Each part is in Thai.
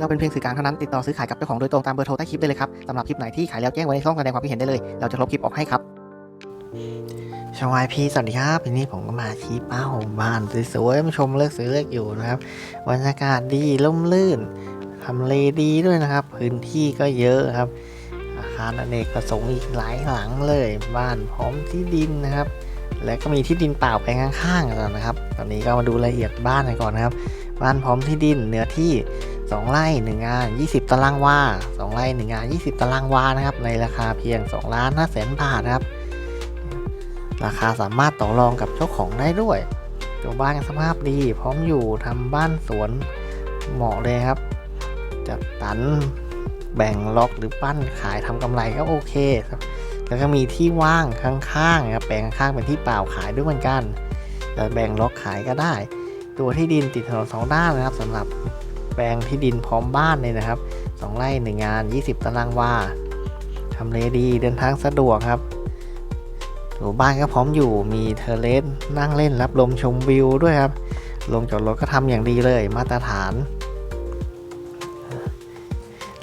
เราเป็นเพียงสื่อกลางเท่านั้นติดต่อซื้อขายกับเจ้าของโดยตรงตามเบอร์โทรใต้คลิปได้เลยครับสำหรับคลิปไหนที่ขายแล้วแจ้งไว้ในช่องแสดงความคิดเห็นได้เลย เราจะลบคลิปออกให้ครับชาวายพีสวัสดีครับวันนี้ผมก็มาชี้เป้าบ้านสวยๆมาชมเลือกซื้อเลือกอยู่นะครับบรรยากาศดีร่มรื่นทำเลดีด้วยนะครับ พื้นที่ก็เยอะครับ อาคารอเนกประสงค์อีกหลายหลังเลย บ้านพร้อมที่ดินนะครับ และก็มีที่ดินเปล่าไปข้างๆกันนะครับ ตอนนี้ก็มาดูรายละเอียดบ้านกันก่อนนะครับ บ้านพร้อมที่ดินเนื้อที่ 2 ไร่1งาน 20 ตารางวา2ไร่1งาน 20 ตารางวานะครับ ในราคาเพียง2ล้าน5แสนบาทครับ ราคาสามารถต่อรองกับเจ้าของได้ด้วยตัวบ้านสภาพดี พร้อมอยู่ทำบ้านสวนเหมาะเลยครับจัดสรรแบ่งล็อกหรือปั้นขายทำกำไรก็โอเคครับแล้วก็มีที่ว่างข้างๆครับแปลงข้างเป็นที่เปล่าขายด้วยเหมือนกันจะแบ่งล็อกขายก็ได้ ตัวที่ดินติดถนนสองด้านนะครับสำหรับ แปลงที่ดินพร้อมบ้านเลยนะครับสองไร่หนึ่งงาน 20 ตารางวาทำเลดีเดินทางสะดวกครับตัวบ้านก็พร้อมอยู่มีเทเลสนั่งเล่นรับลมชมวิวด้วยครับลงจอดรถก็ทำอย่างดีเลยมาตรฐาน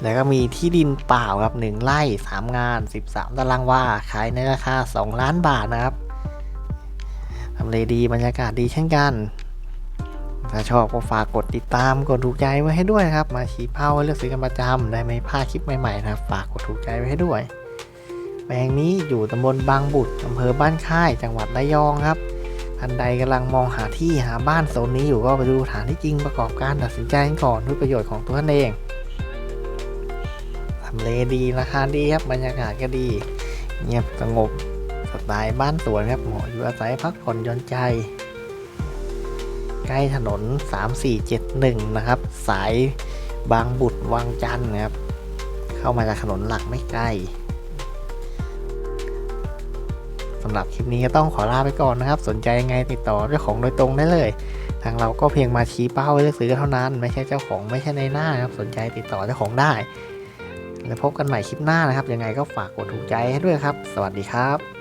แล้วก็มีที่ดินเปล่าครับ 1 ไร่ 3 งาน 13 ตารางวาขายในราคา 2 ล้านบาทนะครับทำเลดีบรรยากาศดีเช่นกัน ถ้าชอบก็ฝากกดติดตามกดถูกใจไว้ให้ด้วยนะครับ มาชี้เป้าเลือกซื้อกันประจำได้ไม่พลาดคลิปใหม่ๆนะครับ ฝากกดถูกใจไว้ให้ด้วยแปลงนี้อยู่ตำบลบางบุตรอำเภอบ้านค่าย จังหวัดระยองครับท่านใดกำลังมองหาที่หาบ้านโซนนี้อยู่ก็ไปดูฐานที่จริงประกอบการตัดสินใจก่อนด้วยประโยชน์ของตัวท่านเองทำเลดีราคาดีครับบรรยากาศก็ดี เงียบสงบสไตล์บ้านสวนครับเหมาะอยู่อาศัยพักผ่อนหย่อนใจ ใกล้ถนน 3471 นะครับ สายบางบุตรวังจันทร์นะครับ เข้ามาจากถนนหลักไม่ไกลสำหรับคลิปนี้ก็ต้องขอลาไปก่อนนะครับ สนใจยังไงติดต่อเจ้าของโดยตรงได้เลย ทางเราก็เพียงมาชี้เป้าเลือกซื้อเท่านั้น ไม่ใช่เจ้าของไม่ใช่ในหน้านะครับ สนใจติดต่อเจ้าของได้ แล้วพบกันใหม่คลิปหน้านะครับ ยังไงก็ฝากกดถูกใจให้ด้วยครับ สวัสดีครับ